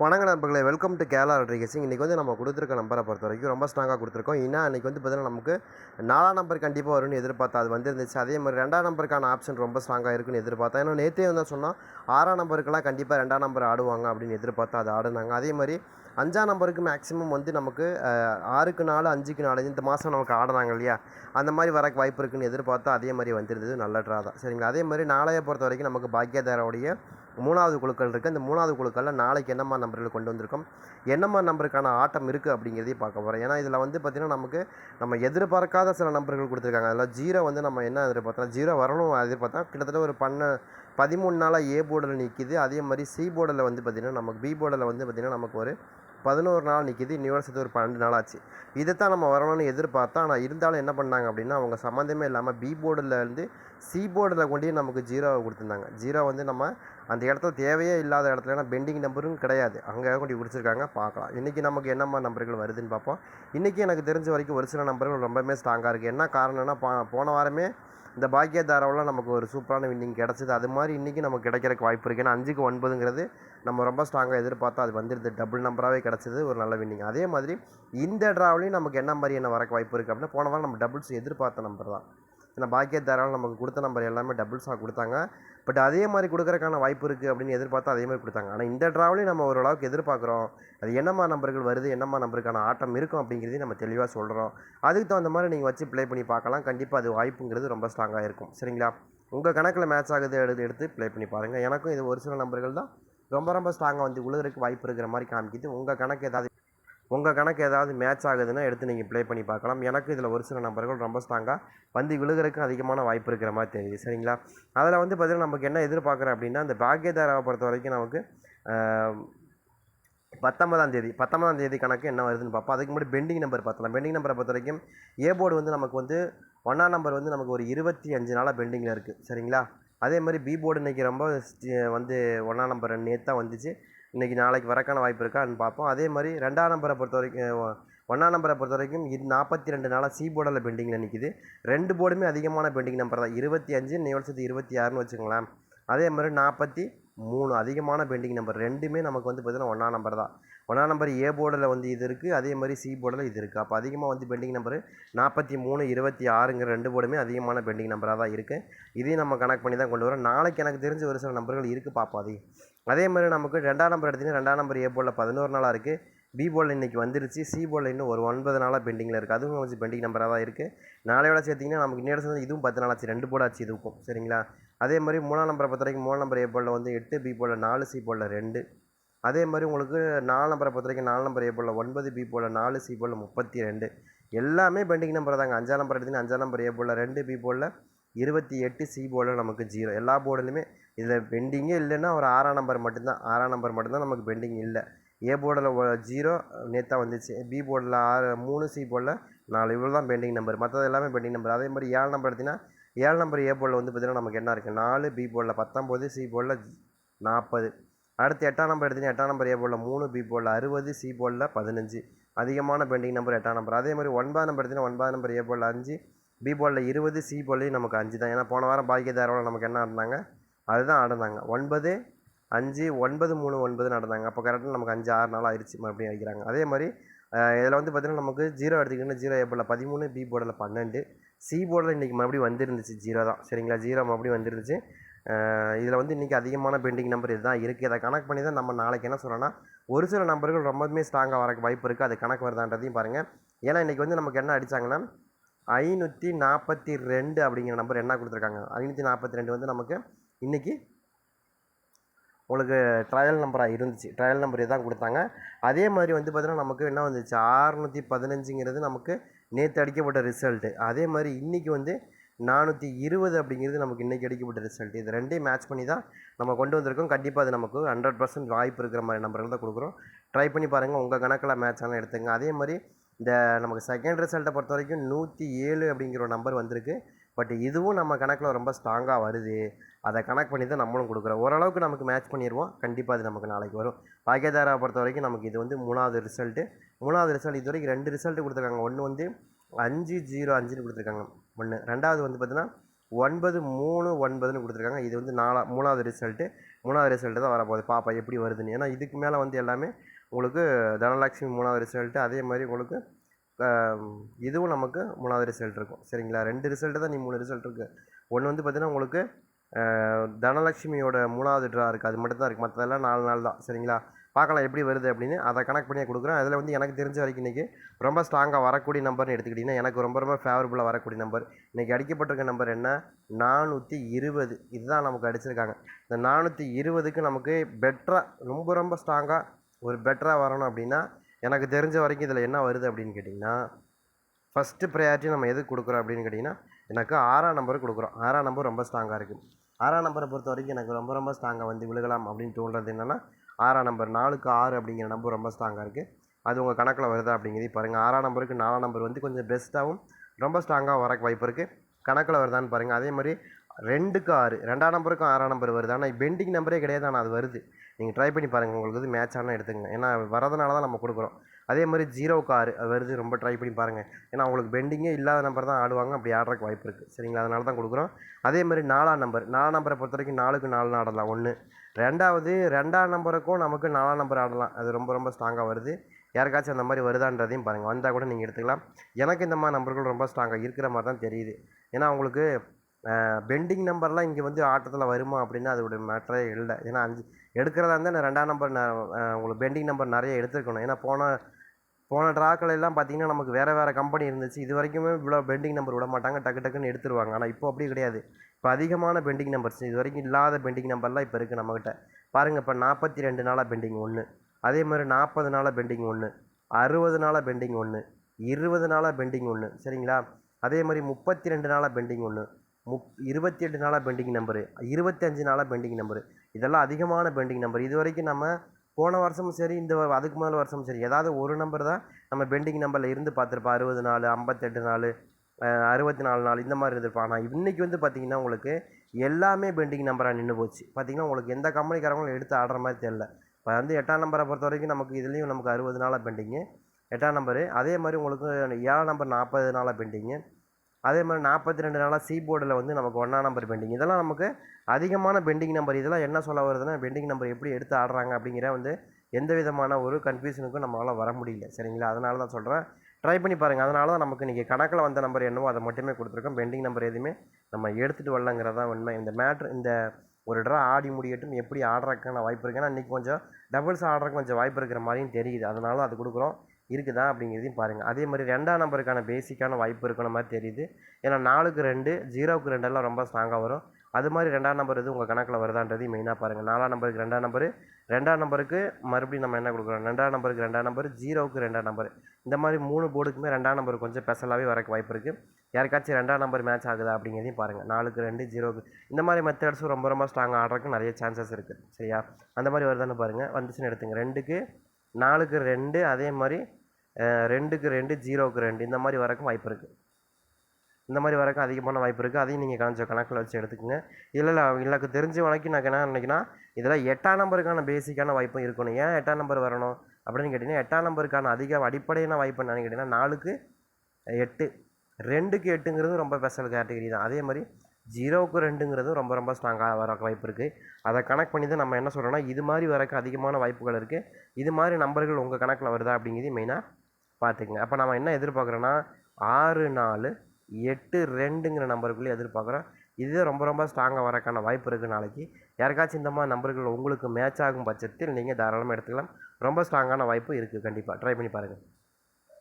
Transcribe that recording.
வணக்க நண்பர்களே welcome to Kerala ரொட்ரிகேசிங் இன்றைக்கி வந்து நம்ம கொடுத்துருக்க நம்பரை பொறுத்த வரைக்கும் ரொம்ப ஸ்ட்ராங்காக கொடுத்துருக்கோம். ஏன்னா இன்றைக்கி வந்து பார்த்தீங்கன்னா நமக்கு நாலாம் நம்பர் கண்டிப்பாக வரும்னு எதிர்பார்த்தா அது வந்துருந்துச்சு. அதே மாதிரி ரெண்டாம் நம்பருக்கான ஆப்ஷன் ரொம்ப ஸ்ட்ராங்காக இருக்குன்னு எதிர்பார்த்தா. ஏன்னா நேற்றே வந்து சொன்னால் ஆறாம் நம்பருக்கெல்லாம் கண்டிப்பாக ரெண்டாம் நம்பர் ஆடுவாங்க அப்படின்னு எதிர்பார்த்தா அது ஆடுனாங்க. அதே மாதிரி அஞ்சாம் நம்பருக்கு மேக்ஸிமம் வந்து நமக்கு ஆறுக்கு நாலு அஞ்சுக்கு நாலு இந்த மாதம் நமக்கு ஆடுறாங்க இல்லையா? அந்த மாதிரி வரக்கு வாய்ப்பு இருக்குன்னு எதிர்பார்த்தா அதே மாதிரி வந்துருந்தது. நல்ல ட்ரா தான். சரிங்களா? அதே மாதிரி நாளைய பொறுத்த வரைக்கும் நமக்கு பாக்கியதாரோடைய மூணாவது குழுக்கள் இருக்குது அந்த மூணாவது குழுக்களில் நாளைக்கு என்னம்மா நம்பர்கள் கொண்டு வந்திருக்கோம்? என்னம்மா நம்பருக்கான ஆட்டம் இருக்குது அப்படிங்கிறதையும் பார்க்க போகிறோம் ஏன்னா இதில் வந்து பார்த்திங்கன்னா நமக்கு நம்ம எதிர்பார்க்காத சில நம்பர்கள் கொடுத்துருக்காங்க. அதில் ஜீரோ வந்து நம்ம என்ன எதிர்பார்த்தோம்? ஜீரோ வரணும் எதிர்பார்த்தா கிட்டத்தட்ட ஒரு பண்ண பதிமூணு நாளாக ஏ போர்டில் நிற்கிது அதே மாதிரி சி போர்டில் வந்து பார்த்திங்கன்னா நமக்கு பி போர்டில் வந்து பார்த்திங்கன்னா நமக்கு ஒரு பதினோரு நாள் நிற்கிது இன்னி வருஷத்து ஒரு பன்னெண்டு நாள் ஆச்சு. இதைத்தான் நம்ம வரணும்னு எதிர்பார்த்தா ஆனால் இருந்தாலும் என்ன பண்ணாங்க அப்படின்னா அவங்க சம்மந்தமே இல்லாமல் பி போர்டில் இருந்து சி போர்டில் கொண்டு நமக்கு ஜீரோவை கொடுத்துருந்தாங்க. ஜீரோ வந்து நம்ம அந்த இடத்துல தேவையே இல்லாத இடத்துல ஏன்னா பெண்டிங் நம்பரும் கிடையாது. அங்கே கொண்டு பிடிச்சிருக்காங்க பார்க்கலாம். இன்றைக்கி நமக்கு என்னம்மா நம்பர்கள் வருதுன்னு பார்ப்போம். இன்றைக்கி எனக்கு தெரிஞ்ச வரைக்கும் ஒரு சில நம்பர்கள் ரொம்பவுமே ஸ்ட்ராங்காக இருக்குது என்ன காரணம்னா பா- போன வாரமே இந்த பாக்கியதாராவில் நமக்கு ஒரு சூப்பரான வின்னிங் கிடச்சிது. அது மாதிரி இன்றைக்கி நமக்கு கிடைக்கிறக்கு வாய்ப்பு இருக்குது ஏன்னா அஞ்சுக்கு ஒன்பதுங்கிறது நம்ம ரொம்ப ஸ்ட்ராங்காக எதிர்பார்த்தா அது வந்துடுது டபுள் நம்பராகவே கிடச்சிது. ஒரு நல்ல வின்னிங் அதே மாதிரி இந்த ட்ராவலையும் நமக்கு என்ன மாதிரி என்ன வரக்கு வாய்ப்பு இருக்குது அப்படின்னா போன வாரம் நம்ம டபுள்ஸ் எதிர்பார்த்த நம்பர் தான். ஏன்னா பாக்கியதாரால் நமக்கு கொடுத்த நம்பர் எல்லாமே டபுள்ஸாக கொடுத்தாங்க. பட் அதே மாதிரி கொடுக்குறக்கான வாய்ப்பு இருக்குது அப்படின்னு எதிர்பார்த்தா அதே மாதிரி கொடுத்தாங்க. ஆனால் இந்த ட்ராவலையும் நம்ம ஓரளவுக்கு எதிர்பார்க்குறோம். அது என்னம்மா நம்பர்கள் வருது என்னம்மா நம்பருக்கான ஆட்டம் இருக்கும் அப்படிங்கிறதையும் நம்ம தெளிவாக சொல்கிறோம் அதுக்கு தகுந்த மாதிரி நீங்கள் வச்சு ப்ளே பண்ணி பார்க்கலாம். கண்டிப்பாக அது வாய்ப்புங்கிறது ரொம்ப ஸ்ட்ராங்காக இருக்கும். சரிங்களா? உங்கள் கணக்கில் மேட்ச் ஆகுது எடுத்து எடுத்து ப்ளே பண்ணி பாருங்கள் எனக்கும் இது ஒரு சில நம்பர்கள் தான் ரொம்ப ரொம்ப ஸ்ட்ராங்காக வந்து உழுகிறதுக்கு வாய்ப்பு இருக்கிற மாதிரி காமிக்குது. உங்கள் கணக்கு ஏதாவது உங்கள் கணக்கு ஏதாவது மேட்ச் ஆகுதுன்னா எடுத்து நீங்கள் ப்ளே பண்ணி பார்க்கலாம். எனக்கு இதில் ஒரு சில நம்பர்கள் ரொம்ப ஸ்ட்ராங்காக வந்து விழுகிறதுக்கு அதிகமான வாய்ப்பு இருக்கிற மாதிரி தெரியுது. சரிங்களா? அதில் வந்து பார்த்தீங்கன்னா நமக்கு என்ன எதிர்பார்க்குறேன் அப்படின்னா அந்த பாக்கியதாராவை பொறுத்த வரைக்கும் நமக்கு பத்தொன்பதாம் தேதி பத்தொன்பதாம் தேதி கணக்கு என்ன வருதுன்னு பார்ப்போம். அதுக்கு முன்னாடி பெண்டிங் நம்பர் பார்த்தலாம் பெண்டிங் நம்பரை பொறுத்த வரைக்கும் ஏ போர்டு வந்து நமக்கு வந்து ஒன்றாம் நம்பர் வந்து நமக்கு ஒரு இருபத்தி அஞ்சு நாளாக பெண்டிங்கில் இருக்குது சரிங்களா? அதே மாதிரி பி போர்டு இன்றைக்கி ரொம்ப வந்து ஒன்றாம் நம்பர் நேற்று தான் வந்துச்சு. இன்றைக்கி நாளைக்கு வரக்கான வாய்ப்பு இருக்கான்னு பார்ப்போம். அதே மாதிரி ரெண்டாம் நம்பரை பொறுத்த வரைக்கும் ஒன்றாம் நம்பரை பொறுத்த வரைக்கும் இது நாற்பத்தி ரெண்டு நாளாக சி போர்டில் பெண்டிங்கில் நிற்கிது ரெண்டு போர்டுமே அதிகமான பெண்டிங் நம்பர் தான். இருபத்தி அஞ்சு நிவர்சத்து இருபத்தி ஆறுன்னு வச்சுக்கோங்களேன். அதே மாதிரி நாற்பத்தி மூணு அதிகமான பெண்டிங் நம்பர் ரெண்டுமே நமக்கு வந்து பார்த்திங்கன்னா ஒன்றாம் நம்பர் தான். ஒன்றாம் நம்பர் ஏ போர்டில் வந்து இது இருக்குது அதே மாதிரி சி போர்டில் இது இருக்குது. அப்போ அதிகமாக வந்து பெண்டிங் நம்பர் நாற்பத்தி மூணு இருபத்தி ஆறுங்கிற ரெண்டு போர்டுமே அதிகமான பெண்டிங் நம்பராக தான் இருக்குது. இதையும் நம்ம கனெக்ட் பண்ணி தான் கொண்டு வரோம். நாளைக்கு எனக்கு தெரிஞ்ச ஒரு சில நம்பர்கள் இருக்குது பார்ப்போம் அதையும். அதே மாதிரி நமக்கு ரெண்டாம் நம்பர் எடுத்தீங்கன்னா ரெண்டாம் நம்பர் ஏ போர்டில் பதினோரு நாளாக இருக்குது. பி போர்டில் இன்றைக்கி வந்துருச்சு. சி போர்டில் இன்னும் ஒரு ஒன்பது நாளாக பெண்டிங்கில் இருக்குது. அதுவும் கொஞ்சம் பெண்டிங் நம்பராக தான் இருக்குது. நாளையோட சேர்த்திங்கன்னா நமக்கு இன்னொரு சேர்ந்து இதுவும் பத்து நாள் ஆச்சு ரெண்டு போர்டு ஆச்சு இதுக்கும் சரிங்களா? அதே மாதிரி மூணாம் நம்பரை பொறுத்த வரைக்கும் மூணாம் நம்பர் ஏ போர்டில் வந்து எட்டு பி போர்டில் நாலு சி போர்டில் ரெண்டு. அதே மாதிரி உங்களுக்கு நாலு நம்பரை பொறுத்த வரைக்கும் நாலு நம்பர் ஏ போல் ஒன்பது பி போல் நாலு சி போல் முப்பத்தி ரெண்டு எல்லாமே பெண்டிங் நம்பர் தாங்க. அஞ்சாம் நம்பர் எடுத்தீங்கன்னா அஞ்சாம் நம்பர் ஏ போல் ரெண்டு பி போல் இருபத்தி எட்டு சி போர்டில் நமக்கு ஜீரோ எல்லா போர்டுலையுமே இதில் பெண்டிங்கே இல்லைன்னா ஒரு ஆறாம் நம்பர் மட்டும்தான். ஆறாம் நம்பர் மட்டும்தான் நமக்கு பெண்டிங் இல்லை. ஏ போர்டில் ஜீரோ நேற்றா வந்துச்சு. பி போர்டில் ஆறு மூணு சி போர்டில் நாலு. இவ்வளோ தான் பெண்டிங் நம்பர் மற்றது எல்லாமே பெண்டிங் நம்பர் அதே மாதிரி ஏழு நம்பர் எடுத்தீங்கன்னா ஏழு நம்பர் ஏ போர்டில் வந்து பார்த்திங்கன்னா நமக்கு என்ன இருக்குது நாலு பி போர்டில் பத்தொம்போது சி போர்டில் நாற்பது அடுத்து எட்டாம் நம்பர் எடுத்தீங்கன்னா எட்டாம் நம்பர் ஏ போர்டில் மூணு பி போலில் அறுபது சி போர்டில் பதினஞ்சு. அதிகமான பெண்டிங் நம்பர் எட்டாம் நம்பர் அதே மாதிரி ஒன்பதாம் நம்பர் எடுத்தீங்கன்னா ஒன்பதாம் நம்பர் ஏ போலில் அஞ்சு பி போர்டில் இருபது சி போலையும் நமக்கு அஞ்சு தான். ஏன்னா போன வாரம் பாக்கியதாரோவில் நமக்கு என்ன ஆடினாங்க? அதுதான் ஆடினாங்க. ஒன்பது அஞ்சு ஒன்பது மூணு ஒன்பது நடந்தாங்க அப்போ கரெக்டாக நமக்கு அஞ்சு ஆறு நாள் ஆயிடுச்சு மறுபடியும் வைக்கிறாங்க. அதே மாதிரி இதில் வந்து பார்த்திங்கன்னா நமக்கு ஜீரோ எடுத்துக்கிட்டோம்னா ஜீரோ ஏ போர்டில் பதிமூணு பி போர்டில் பன்னெண்டு சி போர்டில் இன்றைக்கி மறுபடியும் வந்துருந்துச்சு. ஜீரோ தான். சரிங்களா? ஜீரோ மறுபடியும் வந்துருந்துச்சு. இதில் வந்து இன்றைக்கி அதிகமான பெண்டிங் நம்பர் இதுதான் இருக்குது இதை கணக்கு பண்ணி தான் நம்ம நாளைக்கு என்ன சொல்லணும்னா ஒரு சில நம்பர்கள் ரொம்பவுமே ஸ்ட்ராங்காக வரக்கு வாய்ப்பு இருக்குது அது கணக்கு வருதான்றதையும் பாருங்கள் ஏன்னா இன்றைக்கி வந்து நமக்கு என்ன அடித்தாங்கன்னா ஐநூற்றி நாற்பத்தி ரெண்டு அப்படிங்கிற நம்பர் என்ன கொடுத்துருக்காங்க? ஐநூற்றி நாற்பத்தி ரெண்டு வந்து நமக்கு இன்றைக்கி உங்களுக்கு ட்ரையல் நம்பராக இருந்துச்சு. ட்ரையல் நம்பர் இதான் கொடுத்தாங்க. அதே மாதிரி வந்து பார்த்தீங்கன்னா நமக்கு என்ன வந்துச்சு? ஆறுநூற்றி பதினஞ்சுங்கிறது நமக்கு நேற்று அடிக்கப்பட்ட ரிசல்ட்டு அதே மாதிரி இன்றைக்கி வந்து நானூற்றி இருபது அப்படிங்கிறது நமக்கு இன்றைக்கி அடிக்கப்பட்ட ரிசல்ட் இது ரெண்டையும் மேட்ச் பண்ணி தான் நம்ம கொண்டு வந்திருக்கோம். கண்டிப்பாக அது நமக்கு ஹண்ட்ரட் பர்சன்ட் வாய்ப்பு இருக்கிற மாதிரி நம்பர்கள் தான் கொடுக்குறோம். ட்ரை பண்ணி பாருங்கள் உங்கள் கணக்கில் மேட்ச் ஆனால் எடுத்துங்க. அதே மாதிரி இந்த நமக்கு செகண்ட் ரிசல்ட்டை பொறுத்த வரைக்கும் நூற்றி ஏழு அப்படிங்கிற ஒரு நம்பர் வந்திருக்கு. பட் இதுவும் நம்ம கணக்கில் ரொம்ப ஸ்ட்ராங்காக வருது. அதை கணக்கு பண்ணி தான் நம்மளும் கொடுக்குறோம். ஓரளவுக்கு நமக்கு மேட்ச் பண்ணிடுவோம் கண்டிப்பாக அது நமக்கு நாளைக்கு வரும். பாக்கியதாராவை பொறுத்த வரைக்கும் நமக்கு இது வந்து மூணாவது ரிசல்ட்டு மூணாவது ரிசல்ட் இது வரைக்கும் ரெண்டு ரிசல்ட்டு கொடுத்துருக்காங்க. ஒன்று வந்து அஞ்சு ஜீரோ அஞ்சுன்னு கொடுத்துருக்காங்க. ஒன்று ரெண்டாவது வந்து பார்த்தீங்கன்னா ஒன்பது மூணு ஒன்பதுன்னு கொடுத்துருக்காங்க. இது வந்து நாலா மூணாவது ரிசல்ட்டு மூணாவது ரிசல்ட்டு தான் வரப்போகுது. பாப்பா எப்படி வருதுன்னு. ஏன்னா இதுக்கு மேலே வந்து எல்லாமே உங்களுக்கு தனலட்சுமி மூணாவது ரிசல்ட்டு அதே மாதிரி உங்களுக்கு இதுவும் நமக்கு மூணாவது ரிசல்ட் இருக்கும். சரிங்களா? ரெண்டு ரிசல்ட்டு தான் நீ மூணு ரிசல்ட் இருக்குது ஒன்று வந்து பார்த்தீங்கன்னா உங்களுக்கு தனலட்சுமியோட மூணாவது ட்ரா இருக்குது அது மட்டும் தான் இருக்குது மற்றதெல்லாம் நாலு நாள் தான். சரிங்களா? பார்க்கலாம் எப்படி வருது அப்படின்னு அதை கனெக்ட் பண்ணியே கொடுக்குறேன். அதில் வந்து எனக்கு தெரிஞ்ச வரைக்கும் இன்றைக்கி ரொம்ப ஸ்ட்ராங்காக வரக்கூடிய நம்பர்னு எடுத்துக்கிட்டிங்கன்னா எனக்கு ரொம்ப ரொம்ப ஃபேவரபுளாக வரக்கூடிய நம்பர் இன்றைக்கி அடிக்கப்பட்டிருக்க நம்பர் என்ன? நானூற்றி இருபது. இதுதான் நமக்கு அடிச்சிருக்காங்க. இந்த நானூற்றி இருபதுக்கு நமக்கு பெட்டராக ரொம்ப ரொம்ப ஸ்ட்ராங்காக ஒரு பெட்டராக வரணும் அப்படின்னா எனக்கு தெரிஞ்ச வரைக்கும் இதில் என்ன வருது அப்படின்னு கேட்டிங்கன்னா ஃபஸ்ட்டு ப்ரையாரிட்டி நம்ம எதுக்கு கொடுக்குறோம் அப்படின்னு கேட்டிங்கன்னா எனக்கு ஆறாம் நம்பர் கொடுக்குறோம். ஆறாம் நம்பர் ரொம்ப ஸ்ட்ராங்காக இருக்குது ஆறாம் நம்பரை பொறுத்த வரைக்கும் எனக்கு ரொம்ப ரொம்ப ஸ்ட்ராங்காக வந்து விழுகலாம் அப்படின்னு தோன்றது என்னென்னா ஆறாம் நம்பர் நாலுக்கு ஆறு அப்படிங்கிற நம்பர் ரொம்ப ஸ்ட்ராங்காக இருக்குது அது உங்கள் கணக்கில் வருதா அப்படிங்கிறதையும் பாருங்கள் ஆறாம் நம்பருக்கு நாலாம் நம்பர் வந்து கொஞ்சம் பெஸ்ட்டாகவும் ரொம்ப ஸ்ட்ராங்காக வர வாய்ப்பு இருக்குது கணக்கில் வருதான்னு பாருங்கள் அதே மாதிரி ரெண்டுக்கு ஆறு ரெண்டாம் நம்பருக்கும் ஆறாம் நம்பர் வருது. ஆனால் பெண்டிங் நம்பரே கிடையாது. ஆனால் அது வருது. நீங்கள் ட்ரை பண்ணி பாருங்கள் உங்களுக்கு வந்து மேட்ச் ஆனால் எடுத்துங்க ஏன்னா வரதுனால தான் நம்ம கொடுக்குறோம். அதே மாதிரி ஜீரோ கார் அது வருது ரொம்ப ட்ரை பண்ணி பாருங்கள் ஏன்னா அவங்களுக்கு பெண்டிங்கே இல்லாத நம்பர் தான் ஆடுவாங்க அப்படி ஆடுறதுக்கு வாய்ப்பு இருக்குது சரிங்களா? அதனால தான் கொடுக்குறோம். அதே மாதிரி நாலாம் நம்பர் நாலாம் நம்பரை பொறுத்த வரைக்கும் நாலுக்கு நாலு ஆடலாம் ஒன்று ரெண்டாவது ரெண்டாம் நம்பருக்கும் நமக்கு நாலாம் நம்பர் ஆடலாம். அது ரொம்ப ரொம்ப ஸ்ட்ராங்காக வருது. யாருக்காச்சும் அந்த மாதிரி வருதான்றதையும் பாருங்கள் வந்தால் கூட நீங்கள் எடுத்துக்கலாம். எனக்கு இந்த மாதிரி நம்பர்கள் ரொம்ப ஸ்ட்ராங்காக இருக்கிற மாதிரி தான் தெரியுது. ஏன்னா அவங்களுக்கு பெண்டிங் நம்பர்லாம் இங்கே வந்து ஆட்டத்தில் வருமா அப்படின்னா அதோடைய மேட்டரே இல்லை. ஏன்னா அஞ்சு எடுக்கிறதா இருந்தால் நான் ரெண்டாம் நம்பர் உங்களுக்கு பெண்டிங் நம்பர் நிறைய எடுத்துருக்கணும். ஏன்னா போன போன ட்ராக்கள் எல்லாம் பார்த்தீங்கன்னா நமக்கு வேறு வேறு கம்பெனி இருந்துச்சு. இது வரைக்குமே இவ்வளோ பெண்டிங் நம்பர் விட மாட்டாங்க டக்கு டக்குன்னு எடுத்துருவாங்க. ஆனால் இப்போ அப்படி கிடையாது. இப்போ அதிகமான பெண்டிங் நம்பர்ஸ் இது வரைக்கும் இல்லாத பெண்டிங் நம்பர்லாம் இப்போ இருக்குது நம்மக்கிட்ட பாருங்கள் இப்போ நாற்பத்தி ரெண்டு நாளாக பெண்டிங் ஒன்று அதே மாதிரி நாற்பது நாளாக பெண்டிங் ஒன்று அறுபது நாளாக பெண்டிங் ஒன்று இருபது நாளாக பெண்டிங் ஒன்று சரிங்களா? அதே மாதிரி முப்பத்தி ரெண்டு நாளாக பெண்டிங் ஒன்று முப் இருபத்தி எட்டு நாளாக பெண்டிங் நம்பரு. இருபத்தஞ்சு நாளாக பெண்டிங் நம்பரு. இதெல்லாம் அதிகமான பெண்டிங் நம்பர். இது வரைக்கும் நம்ம போன வருஷமும் சரி இந்த வ- அதுக்கு முதல் வருஷமும் சரி ஏதாவது ஒரு நம்பர் தான் நம்ம பெண்டிங் நம்பரில் இருந்து பார்த்துருப்போம். அறுபது நாள் ஐம்பத்தெட்டு நாள் அறுபத்தி நாலு நாள் இந்த மாதிரி இருந்திருப்போம். ஆனால் இன்றைக்கி வந்து பார்த்திங்கன்னா உங்களுக்கு எல்லாமே பெண்டிங் நம்பராக நின்று போச்சு. பார்த்திங்கன்னா உங்களுக்கு எந்த கம்பெனிக்காரங்களும் எடுத்து ஆடுற மாதிரி தெரில இப்போ வந்து எட்டாம் நம்பரை பொறுத்த வரைக்கும் நமக்கு இதுலேயும் நமக்கு அறுபது நாளாக பெண்டிங்கு. எட்டாம் நம்பரு. அதே மாதிரி உங்களுக்கு ஏழாம் நம்பர் நாற்பது நாளாக பெண்டிங்கு. அதே மாதிரி நாற்பத்தி ரெண்டு நாளாக சி போர்டில் வந்து நமக்கு ஒன்றாம் நம்பர் பெண்டிங் இதெல்லாம் நமக்கு அதிகமான பெண்டிங் நம்பர் இதெல்லாம் என்ன சொல்ல வருதுன்னா பெண்டிங் நம்பர் எப்படி எடுத்து ஆடுறாங்க அப்படிங்கிற வந்து எந்த விதமான ஒரு கன்ஃபியூஷனுக்கும் நம்மளால் வர முடியல. சரிங்களா? அதனால தான் சொல்கிறேன் ட்ரை பண்ணி பாருங்கள் அதனால தான் நமக்கு இன்றைக்கி கணக்கில் வந்த நம்பர் என்னவோ அதை மட்டுமே கொடுத்துருக்கோம். பெண்டிங் நம்பர் எதுவுமே நம்ம எடுத்துகிட்டு வரலங்கிறதா உண்மை. இந்த மேட்ரு இந்த ஒரு ட்ரா ஆடி முடியட்டும். எப்படி ஆடுறதுக்கான வாய்ப்பு இருக்குது ஏன்னா இன்றைக்கி கொஞ்சம் டபுள்ஸ் ஆடுறதுக்கு கொஞ்சம் வாய்ப்பு இருக்கிற மாதிரியும் தெரியுது. அதனால அது கொடுக்குறோம். இருக்குதா அப்படிங்கிறதையும் பாருங்கள் அதே மாதிரி ரெண்டாம் நம்பருக்கான பேசிக்கான வாய்ப்பு இருக்கிற மாதிரி தெரியுது. ஏன்னா நாலுக்கு ரெண்டு ஜீரோவுக்கு ரெண்டெல்லாம் ரொம்ப ஸ்ட்ராங்காக வரும். அது மாதிரி ரெண்டாம் நம்பர் எதுவும் உங்கள் கணக்கில் வருதான்றதையும் மெயினாக பாருங்கள் நாலாம் நம்பருக்கு ரெண்டாம் நம்பர் ரெண்டாம் நம்பருக்கு மறுபடியும் நம்ம என்ன கொடுக்குறோம்? ரெண்டாம் நம்பருக்கு ரெண்டாம் நம்பர் ஜீரோவுக்கு ரெண்டாம் நம்பர். இந்த மாதிரி மூணு போர்டுக்குமே ரெண்டாம் நம்பர் கொஞ்சம் ஸ்பெஷலாகவே வரக்கு வாய்ப்பு இருக்குது யாருக்காச்சும் ரெண்டாம் நம்பர் மேட்ச் ஆகுதா அப்படிங்கிறதையும் பாருங்கள் நாலுக்கு ரெண்டு ஜீரோக்கு இந்த மாதிரி மெத்தட்ஸும் ரொம்ப ரொம்ப ஸ்ட்ராங்காக ஆடுறதுக்கு நிறைய சான்சஸ் இருக்குது சரியா? அந்த மாதிரி வருதான்னு பாருங்கள் வந்துச்சுன்னு எடுத்துங்க. ரெண்டுக்கு நாலுக்கு ரெண்டு அதே மாதிரி ரெண்டுக்கு ரெண்டு ஜீரோவுக்கு ரெண்டு இந்த மாதிரி வரக்கும் வாய்ப்பு இருக்குது இந்த மாதிரி வரக்கும் அதிகமான வாய்ப்பு இருக்குது அதையும் நீங்கள் கொஞ்சம் கணக்கில் வச்சு எடுத்துக்கோங்க. இல்லை இல்லை எனக்கு தெரிஞ்ச வரைக்கும் நான் என்ன நினைக்கிறேன் இதில் எட்டாம் நம்பருக்கான பேசிக்கான வாய்ப்பும் இருக்கணும். ஏன் எட்டாம் நம்பர் வரணும் அப்படின்னு கேட்டிங்கன்னா எட்டாம் நம்பருக்கான அதிக அடிப்படையான வாய்ப்பு என்னன்னு கேட்டிங்கன்னா நாலுக்கு எட்டு. ரெண்டுக்கு எட்டுங்கிறது ரொம்ப ஸ்பெஷல் கேட்டகரி தான். அதே மாதிரி ஜீரோவுக்கு ரெண்டுங்கிறதும் ரொம்ப ரொம்ப ஸ்ட்ராங்காக வர வாய்ப்பு இருக்குது அதை கனெக்ட் பண்ணி தான் நம்ம என்ன சொல்கிறோன்னா இது மாதிரி வரக்கு அதிகமான வாய்ப்புகள் இருக்குது இது மாதிரி நம்பர்கள் உங்கள் கணக்கில் வருதா அப்படிங்கிறது மெயினாக பார்த்துக்குங்க. அப்போ நம்ம என்ன எதிர்பார்க்குறோன்னா ஆறு நாலு எட்டு ரெண்டுங்கிற நம்பருக்குள்ளே எதிர்பார்க்குறோம். இது ரொம்ப ரொம்ப ஸ்ட்ராங்காக வரக்கான வாய்ப்பு இருக்குது நாளைக்கு. யாருக்காச்சும் இந்த மாதிரி நம்பர்கள் உங்களுக்கு மேட்ச் ஆகும் பட்சத்தில் நீங்கள் தாராளமாக எடுத்துக்கலாம். ரொம்ப ஸ்ட்ராங்கான வாய்ப்பு இருக்குது கண்டிப்பாக ட்ரை பண்ணி பாருங்கள்